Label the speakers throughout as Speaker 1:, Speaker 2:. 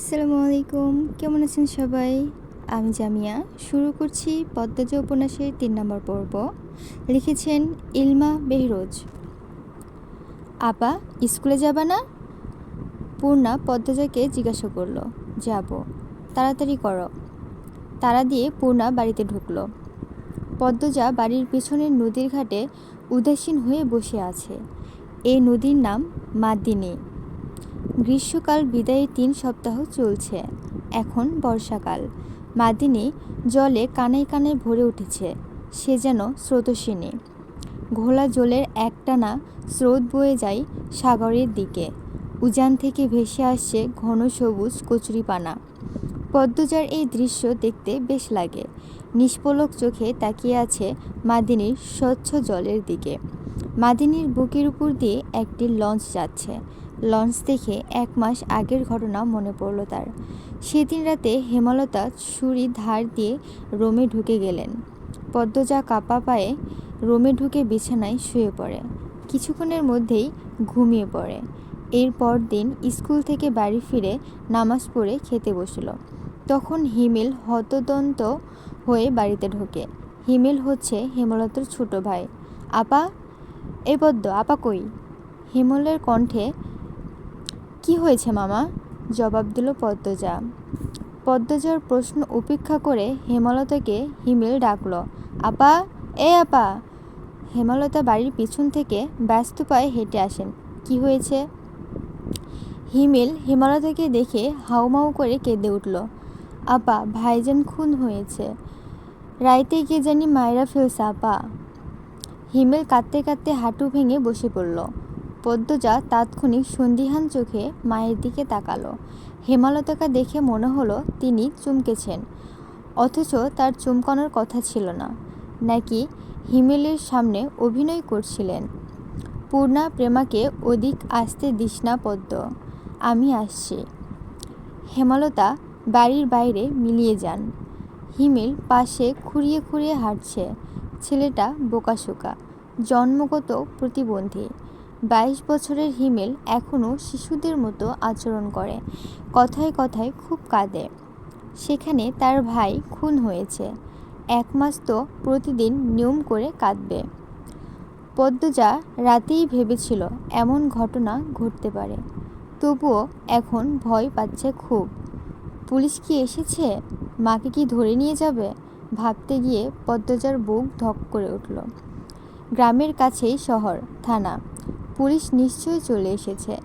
Speaker 1: আসসালামু আলাইকুম। কেমন আছেন সবাই? আমি জামিয়া। শুরু করছি পদ্মজা উপন্যাসের তিন নম্বর পর্ব। লিখেছেন ইলমা বেহরোজ। আপা স্কুলে যাবা না? পূর্ণা পদ্মজাকে জিজ্ঞাসা করল, যাব। তাড়াতাড়ি করো। তারা দিয়ে পূর্ণা বাড়িতে ঢুকলো। পদ্মজা বাড়ির পিছনের নদীর ঘাটে উদাসীন হয়ে বসে আছে। এই নদীর নাম মাদিনী। গ্রীষ্মকাল বিদায়ী তিন সপ্তাহ চলছে। এখন বর্ষাকাল। মাদিনী জলে কানায় কানায় ভরে উঠেছে। সে যেন স্রোতস্বিনী। ঘোলা জলের একটানা স্রোত বয়ে যায় সাগরের দিকে। উজান থেকে ভেসে আসছে ঘন সবুজ কচুরিপানা। পদ্মজার এই দৃশ্য দেখতে বেশ লাগে। নিষ্পলক চোখে তাকিয়ে আছে মাদিনীর স্বচ্ছ জলের দিকে। মাদিনীর বুকের উপর দিয়ে একটি লঞ্চ যাচ্ছে। লঞ্চ দেখে এক মাস আগের ঘটনা মনে পড়ল তার। সেদিন রাতে হেমলতা ছুরি ধার দিয়ে রোমে ঢুকে গেলেন। পদ্মজা কাপা পায়ে রোমে ঢুকে বিছানায় শুয়ে পড়ে। কিছুক্ষণের মধ্যেই ঘুমিয়ে পড়ে। এর পর দিন স্কুল থেকে বাড়ি ফিরে নামাজ পড়ে খেতে বসল। তখন হিমেল হতদন্ত হয়ে বাড়িতে ঢোকে। হিমেল হচ্ছে হেমলতার ছোট ভাই। আপা, এ পদ্ম, আপা কই? হিমলের কণ্ঠে কি হয়েছে, মামা? জবাব দিল পদ্মজা। পদ্মজার প্রশ্ন উপেক্ষা করে হেমলতাকে হিমেল ডাকল, আপা, এ আপা! হেমলতা বাড়ির পিছন থেকে ব্যস্ত পায়ে হেঁটে আসেন, কি হয়েছে? হিমেল হেমলতাকে দেখে হাউমাউ করে কেঁদে উঠল, আপা, ভাইজান খুন হয়েছে। রাইতে কে জানি মায়েরা ফেলছে, আপা। হিমেল কাঁদতে কাঁদতে হাঁটু ভেঙে বসে পড়ল পদ্মজা তাৎক্ষণিক সন্দিহান চোখে মায়ের দিকে তাকালো। হেমালতাকা দেখে মনে হলো তিনি চমকেছেন, অথচ তার চমকানোর কথা ছিল না। নাকি হিমেলের সামনে অভিনয় করছিলেন? পূর্ণা প্রেমাকে অধিক আসতে দিস না পদ্ম, আমি আসছি। হেমালতা বাড়ির বাইরে মিলিয়ে যান। হিমেল পাশে খুঁড়িয়ে খুঁড়িয়ে হাঁটছে, ছেলেটা বোকাশোকা, জন্মগত প্রতিবন্ধী। বাইশ বছরের হিমেল এখনও শিশুদের মতো আচরণ করে, কথায় কথায় খুব কাঁদে। সেখানে তার ভাই খুন হয়েছে। এক মাস তো প্রতিদিন নিয়ম করে কাঁদবে। পদ্মজা রাতেই ভেবেছিল এমন ঘটনা ঘটতে পারে। তবুও এখন ভয় পাচ্ছে খুব। পুলিশ কি এসেছে? মাকে কি ধরে নিয়ে যাবে? ভাবতে গিয়ে পদ্মজার বুক ধক করে উঠল। গ্রামের কাছেই শহর, থানা। পুলিশ নিশ্চয়ই চলে এসেছে।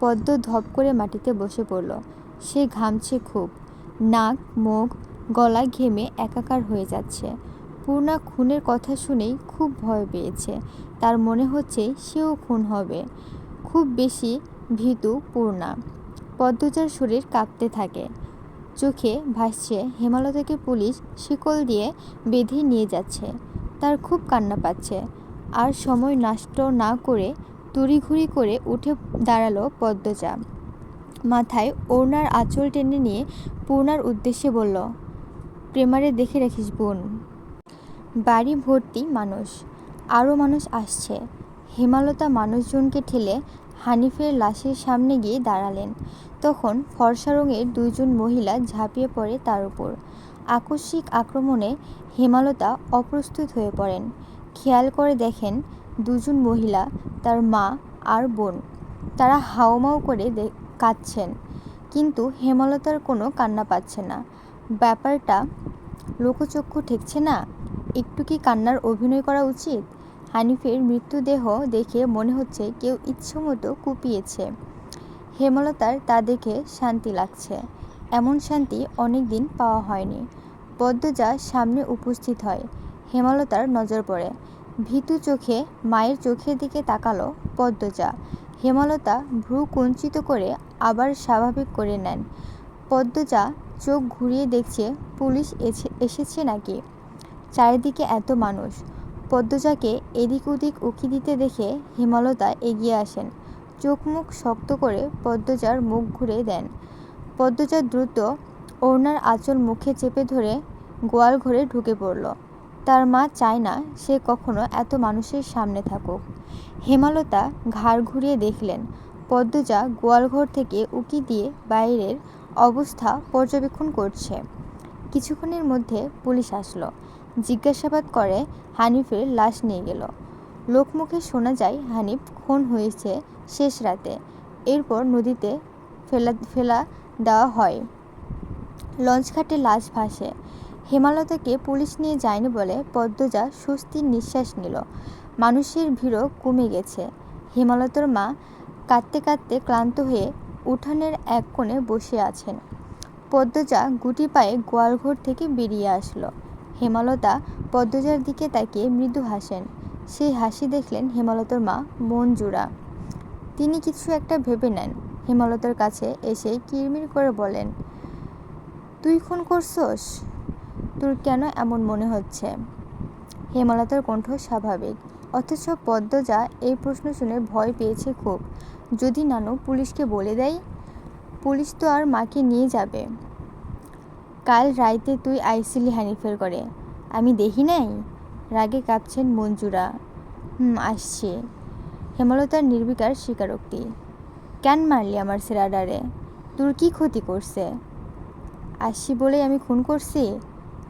Speaker 1: পদ্ম ধপ করে মাটিতে বসে পড়ল। সে ঘামছে খুব। নাক, মুখ গলা ঘেমে একাকার হয়ে যাচ্ছে। পূর্ণা খুনের কথা শুনেই খুব ভয় পেয়েছে। তার মনে হচ্ছে সেও খুন হবে। খুব বেশি ভীতু পূর্ণা। পদ্মজার শরীর কাঁপতে থাকে। চোখে ভাসছে হেমালতাকে পুলিশ শিকল দিয়ে বেঁধে নিয়ে যাচ্ছে। তার খুব কান্না পাচ্ছে। আর সময় নষ্ট না করে তড়িঘড়ি করে উঠে দাঁড়াল পদ্মজা। মাথায় ওড়নার আঁচল টেনে নিয়ে পূর্ণার উদ্দেশ্যে বলল, প্রেমারে দেখে রাখিস বোন। বাড়ি ভর্তি মানুষ, আরও মানুষ আসছে। হেমালতা মানুষজনকে ঠেলে হানিফের লাশের সামনে গিয়ে দাঁড়ালেন। তখন ফর্সা রঙের দুইজন মহিলা ঝাঁপিয়ে পড়ে তার উপর। আকস্মিক আক্রমণে হেমালতা অপ্রস্তুত হয়ে পড়েন। খেয়াল করে দেখেন দুজন মহিলা, তার মা আর বোন, তারা হাওমাও করে কাঁদছেন। কিন্তু হেমলতার কোনো কান্না পাচ্ছে না। ব্যাপারটা লোকচক্ষু ঠেকছে না? একটু কি কান্নার অভিনয় করা উচিত? হানিফের মৃত্যুদেহ দেখে মনে হচ্ছে কেউ ইচ্ছামতো কুপিয়েছে। হেমলতার তা দেখে শান্তি লাগছে। এমন শান্তি অনেক দিন পাওয়া হয়নি। পদ্মজা সামনে উপস্থিত হয়। হেমলতার নজর পড়ে। ভীতু চোখে মায়ের চোখের দিকে তাকালো পদ্মজা। হেমলতা ভ্রু কুঞ্চিত করে আবার স্বাভাবিক করে নেন। পদ্মজা চোখ ঘুরিয়ে দেখছে, পুলিশ এসেছে নাকি? চারিদিকে এত মানুষ। পদ্মজাকে এদিক ওদিক উকি দিতে দেখে হেমলতা এগিয়ে আসেন। চোখ মুখ শক্ত করে পদ্মজার মুখ ঘুরে দেন। পদ্মজা দ্রুত ওড়নার আঁচল মুখে চেপে ধরে গোয়াল ঘরে ঢুকে পড়ল। তার মা চায় না সে কখনো এত মানুষের সামনে থাকুক। হেমালতা ঘাড় ঘুরিয়ে দেখলেন, পদ্মজা গোয়ালঘর থেকে উকি দিয়ে বাইরের অবস্থা পর্যবেক্ষণ করছে। কিছুক্ষণের মধ্যে পুলিশ আসলো, জিজ্ঞাসাবাদ করে হানিফের লাশ নিয়ে গেল। লোকমুখে শোনা যায়, হানিফ খুন হয়েছে শেষ রাতে। এরপর নদীতে ফেলা ফেলা দেওয়া হয়। লঞ্চঘাটে লাশ ভাসে। হেমালতাকে পুলিশ নিয়ে যায়নি বলে পদ্মজা স্বস্তির নিঃশ্বাস নিল। মানুষের ভিড়ও কমে গেছে। হেমালতার মা কাঁদতে কাঁদতে ক্লান্ত হয়ে উঠানের এক কোণে বসে আছেন। পদ্মজা গুটি পায়ে গোয়ালঘর থেকে বেরিয়ে আসলো। হেমালতা পদ্মজার দিকে তাকিয়ে মৃদু হাসেন। সেই হাসি দেখলেন হেমালতার মা মঞ্জুরা তিনি কিছু একটা ভেবে নেন। হেমালতার কাছে এসে কিরমির করে বলেন, তুই খুন করছস? তোর কেন এমন মনে হচ্ছে? হেমালতার কণ্ঠ স্বাভাবিক। অথচ পদ্মজা এই প্রশ্ন শুনে ভয় পেয়েছে খুব। যদি নানু পুলিশকে বলে দেয়, পুলিশ তো আর মাকে নিয়ে যাবে। কাল রাইতে তুই আইসিলি হানিফের করে আমি দেখি নাই? রাগে কাঁপছেন মঞ্জুরা। হুম, আসছি। হেমলতার নির্বিকার স্বীকারোক্তি। কেন মারলি আমার সেরাডারে? তোর কি ক্ষতি করছে? আসছি বলেই আমি খুন করছি?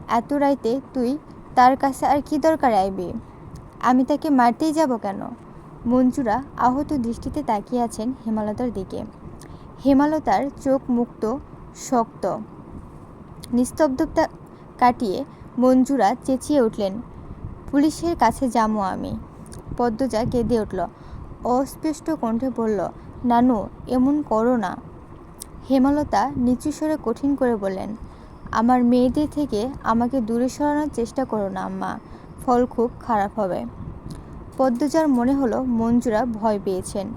Speaker 1: এত রাইতে তুই তার কাছে আর কি দরকার আইবি? আমি তাকে মারতেই যাব কেন? মঞ্জুরা আহত দৃষ্টিতে তাকিয়ে আছেন হেমালতার দিকে। হেমালতার চোখ মুক্ত, শক্ত। নিস্তব্ধতা কাটিয়ে মঞ্জুরা চেঁচিয়ে উঠলেন, পুলিশের কাছে যাব আমি। পদ্মজা কেঁদে উঠল, অস্পষ্ট কণ্ঠে বলল, নানু, এমন করো না। হেমালতা নিচু স্বরে কঠিন করে বললেন আমার মেয়েদের থেকে আমাকে দূরে সরানোর চেষ্টা করো না, আম্মা। ফল খুব খারাপ হবে। পদ্মজার মনে হলো মঞ্জুরা ভয় পেয়েছেন।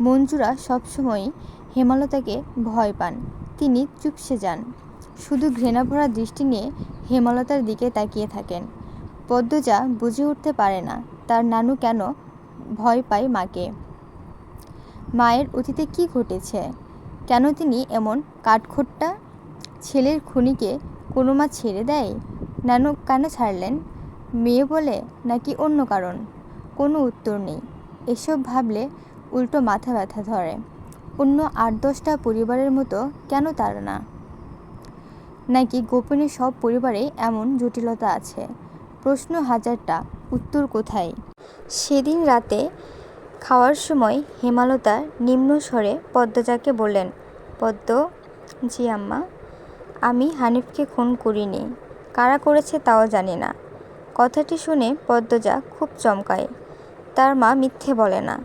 Speaker 1: মঞ্জুরা সবসময়ই হেমালতাকে ভয় পান। তিনি চুপসে যান। শুধু ঘৃণাভরা দৃষ্টি নিয়ে হেমলতার দিকে তাকিয়ে থাকেন। পদ্মজা বুঝে উঠতে পারে না, তার নানু কেন ভয় পায় মাকে? মায়ের অতীতে কি ঘটেছে? কেন তিনি এমন কাঠখোট্টা ছেলের খুনিকে কোনো মা ছেড়ে দেয়? নানু কেন ছাড়লেন। মেয়ে বলে, নাকি অন্য কারণ? কোনো উত্তর নেই। এসব ভাবলে উল্টো মাথা ব্যথা ধরে। অন্য আট দশটা পরিবারের মতো কেন তার না? নাকি গোপনে সব পরিবারে এমন জটিলতা আছে? প্রশ্ন হাজারটা, উত্তর কোথায়? সেদিন রাতে খাওয়ার সময় হেমালতা নিম্ন স্বরে পদ্মজাকে বললেন, পদ্ম, জি আম্মা। আমি হানিফকে খুন করিনি। কারা করেছে তাও জানি না। কথাটি শুনে পদ্মজা খুব চমকায়। তার মা মিথ্যে বলে না।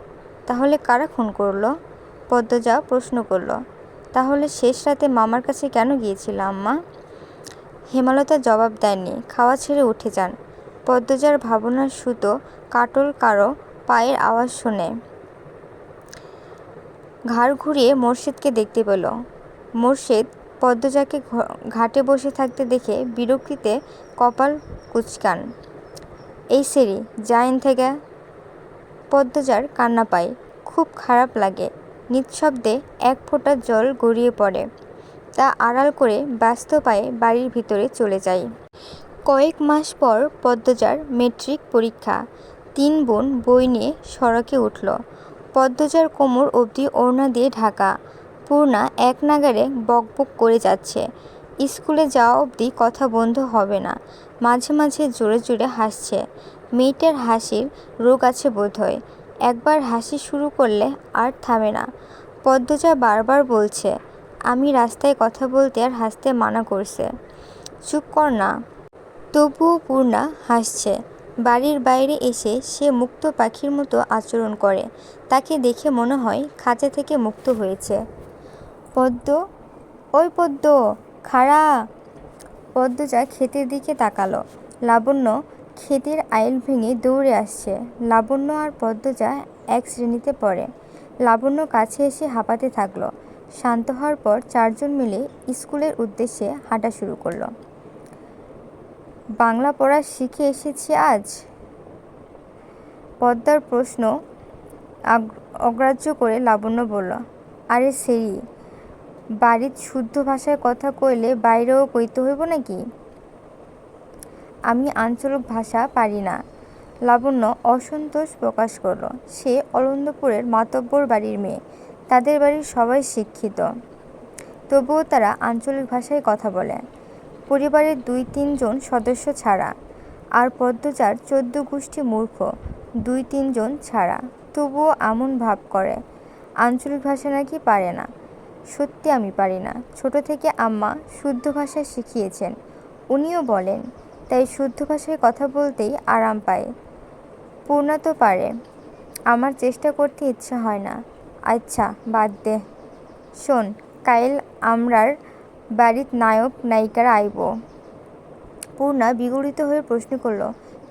Speaker 1: তাহলে কারা খুন করল? পদ্মজা প্রশ্ন করল। তাহলে শেষ রাতে মামার কাছে কেন গিয়েছিল আম্মা? হেমালতা জবাব দেয়নি। খাওয়া ছেড়ে উঠে যান। পদ্মজার ভাবনার সুতো কাটল কারও পায়ের আওয়াজ শুনে। ঘাড় ঘুরিয়ে মোর্শেদকে দেখতে পেল। মোর্শেদ পদ্মজাকে ঘাটে বসে থাকতে দেখে বিরক্তিতে কপাল কুচকান। এই সেরি জাইন থেকে পদ্মজার কান্না পায়, খুব খারাপ লাগে। নিঃশব্দে এক ফোঁটা জল গড়িয়ে পড়ে। তা আড়াল করে ব্যস্ত পায়ে বাড়ির ভিতরে চলে যায়। কয়েক মাস পর পদ্মজার মেট্রিক পরীক্ষা। তিন বোন বই নিয়ে সড়কে উঠল। পদ্মজার কোমর অবধি ওড়না দিয়ে ঢাকা। পূর্ণা এক নাগারে বকবক করে যাচ্ছে। স্কুলে যাওয়া অবধি কথা বন্ধ হবে না। মাঝে মাঝে জোরে জোরে হাসছে। মেয়েটার হাসির রোগ আছে বোধহয়। একবার হাসি শুরু করলে আর থামে না। পদ্মজা বারবার বলছে, আমি রাস্তায় কথা বলতে আর হাসতে মানা করছে। চুপ কর না। তবুও পূর্ণা হাসছে। বাড়ির বাইরে এসে সে মুক্ত পাখির মতো আচরণ করে। তাকে দেখে মনে হয় খাঁচা থেকে মুক্ত হয়েছে। পদ্ম, ওই পদ্ম, খাড়া। পদ্মজা ক্ষেতের দিকে তাকালো। লাবণ্য ক্ষেতের আইল ভেঙে দৌড়ে আসছে। লাবণ্য আর পদ্ম পদ্মজা এক শ্রেণীতে পড়ে। লাবণ্য কাছে এসে হাঁপাতে থাকল। শান্ত হওয়ার পর চারজন মিলে স্কুলের উদ্দেশ্যে হাঁটা শুরু করল। বাংলা পড়া শিখে এসেছি আজ? পদ্মার প্রশ্ন অগ্রাহ্য করে লাবণ্য বলল, আরে সেরি বাড়ির শুদ্ধ ভাষায় কথা কইলে বাইরেও কইতে হইব নাকি? আমি আঞ্চলিক ভাষা পারি না। লাবণ্য অসন্তোষ প্রকাশ করল। সে অলন্দপুরের মাতব্বর বাড়ির মেয়ে। তাদের বাড়ির সবাই শিক্ষিত। তবুও তারা আঞ্চলিক ভাষায় কথা বলে। পরিবারের দুই তিনজন সদস্য ছাড়া। আর পদ্মচার চোদ্দ গোষ্ঠী মূর্খ। দুই তিনজন ছাড়া। তবুও এমন ভাব করে। আঞ্চলিক ভাষা নাকি পারে না। সত্যি আমি পারি না। ছোট থেকে আম্মা শুদ্ধ ভাষা শিখিয়েছেন। উনিও বলেন, তাই শুদ্ধ ভাষায় কথা বলতেই আরাম পায়। পূর্ণা তো পারে। আমার চেষ্টা করতে ইচ্ছা হয় না। আচ্ছা বাদ দে। শোন, কাইল আমরার বাড়িত নায়ক, নায়িকারা আইব। পূর্ণা বিগড়িত হয়ে প্রশ্ন করল,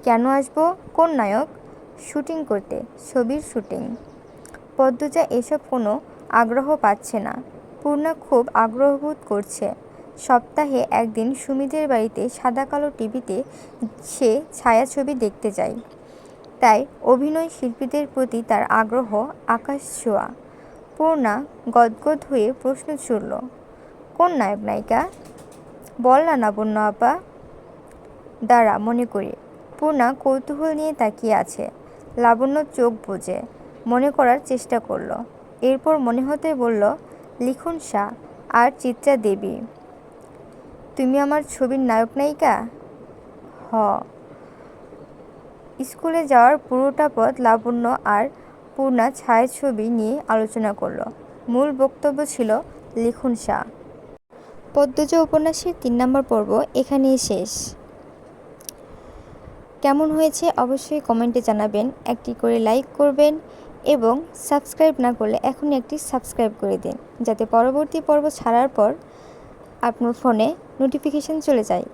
Speaker 1: কেন আসব? কোন নায়ক? শুটিং করতে, ছবির শুটিং। পদ্মজা এসব কোনো আগ্রহ পাচ্ছে না। পূর্ণা খুব আগ্রহবোধ করছে। সপ্তাহে একদিন সুমিদের বাড়িতে সাদা কালো টিভিতে সে ছায়াছবি দেখতে যায়। তাই অভিনয় শিল্পীদের প্রতি তার আগ্রহ আকাশ ছোঁয়া। পূর্ণা গদগদ হয়ে প্রশ্ন ছুড়ল, কোন নায়ক, নায়িকা? বল না লাবণ্য আপা। দাঁড়া, মনে করি। পূর্ণা কৌতূহল নিয়ে তাকিয়ে আছে। লাবণ্য চোখ বোঝে মনে করার চেষ্টা করল। এরপর মনে হতে বলল লিখন শাহ আর চিত্রা দেবী। তুমি আমার ছবির নায়ক নায়িকা? হ। স্কুলে যাওয়ার পুরোটা পথ লাবণ্য আর পূর্ণা ছায়াছবি নিয়ে আলোচনা করল। মূল বক্তব্য ছিল লিখুন শাহ পদ্মজা উপন্যাসের তিন নম্বর পর্ব এখানেই শেষ। কেমন হয়েছে অবশ্যই কমেন্টে জানাবেন। একটি করে লাইক করবেন। এবং সাবস্ক্রাইব না করলে এখনই একটি সাবস্ক্রাইব করে দিন, যাতে পরবর্তী পর্ব ছাড়ার পর আপনার ফোনে নোটিফিকেশান চলে যায়।